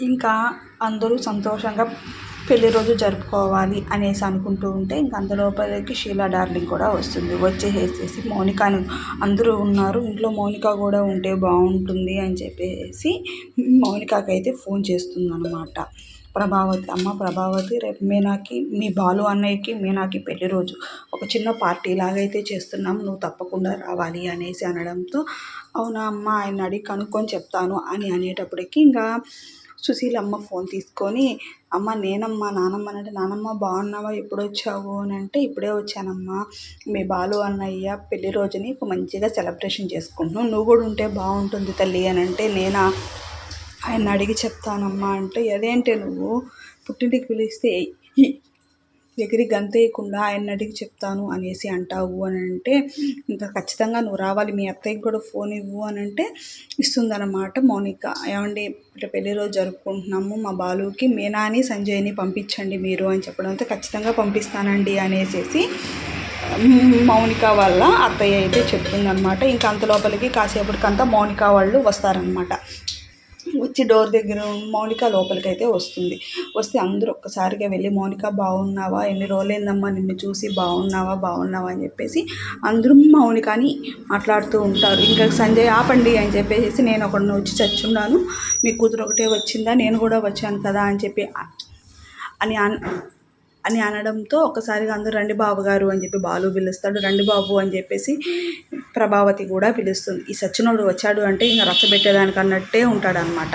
ఇంకా అందరూ సంతోషంగా పెళ్ళి రోజు జరుపుకోవాలి అనేసి అనుకుంటూ ఉంటే ఇంక అందులోపలికి షీలా డార్లింగ్ కూడా వస్తుంది. వచ్చేసేసి మౌనికాను అందరూ ఉన్నారు ఇంట్లో మౌనిక కూడా ఉంటే బాగుంటుంది అని చెప్పేసి మౌనికకైతే అయితే ఫోన్ చేస్తుంది అనమాట ప్రభావతి అమ్మ ప్రభావతి రేపు మీనాకి మీ బాలు అన్నయ్యకి మీనాకి పెళ్ళి రోజు. ఒక చిన్న పార్టీ లాగైతే చేస్తున్నాం నువ్వు తప్పకుండా రావాలి అనేసి అనడంతో అవునా అమ్మ ఆయన అడిగి కనుక్కొని చెప్తాను అని అనేటప్పటికి ఇంకా సుశీలమ్మ ఫోన్ తీసుకొని అమ్మ నేనమ్మా నానమ్మ అంటే నానమ్మ బాగున్నావా? ఎప్పుడు వచ్చావు అని అంటే ఇప్పుడే వచ్చానమ్మా. మీ బాలు అన్నయ్య పెళ్ళి రోజుని మంచిగా సెలబ్రేషన్ చేసుకుంటున్నావు. నువ్వు కూడా ఉంటే బాగుంటుంది తల్లి అని అంటే నేనా ఆయన అడిగి చెప్తానమ్మా అంటే అదేంటి నువ్వు? పుట్టింటికి పిలిస్తే ఎగిరి గంతేయకుండా ఆయన అడిగి చెప్తాను అనేసి అంటావు అని అంటే ఇంకా ఖచ్చితంగా నువ్వు రావాలి మీ అత్తయ్యకి కూడా ఫోన్ ఇవ్వు అని అంటే ఇస్తుందన్నమాట మౌనిక. ఏమండి ఇట్లా పెళ్ళి రోజు జరుపుకుంటున్నాము మా బాలుకి మీనాని సంజయ్ని పంపించండి మీరు అని చెప్పడంతో ఖచ్చితంగా పంపిస్తానండి అనేసి మౌనిక వాళ్ళ అత్తయ్య అయితే చెప్తుందనమాట ఇంకా అంత లోపలికి కాసేపటికంతా మౌనిక వాళ్ళు వస్తారనమాట వచ్చి డోర్ దగ్గర మౌనిక లోపలికి అయితే వస్తుంది. వస్తే అందరూ ఒక్కసారిగా వెళ్ళి మౌనిక బాగున్నావా ఎన్ని రోజులైందమ్మా నిన్ను చూసి? బాగున్నావా బాగున్నావా అని చెప్పేసి అందరూ మౌనికని మాట్లాడుతూ ఉంటారు. ఇంకా సంజయ్ ఆపండి అని చెప్పేసి నేను ఒకడిని వచ్చి చచ్చున్నాను. మీ కూతురు ఒకటే వచ్చిందా? నేను కూడా వచ్చాను కదా అని చెప్పి అని అని అనడంతో ఒకసారిగా అందరూ రండి బాబు గారు అని చెప్పి బాలు పిలుస్తాడు రండి బాబు అని చెప్పేసి ప్రభావతి కూడా పిలుస్తుంది. ఈ సచ్చినోడు వచ్చాడు అంటే ఇంకా రచ్చబెట్టేదానికి అన్నట్టే ఉంటాడనమాట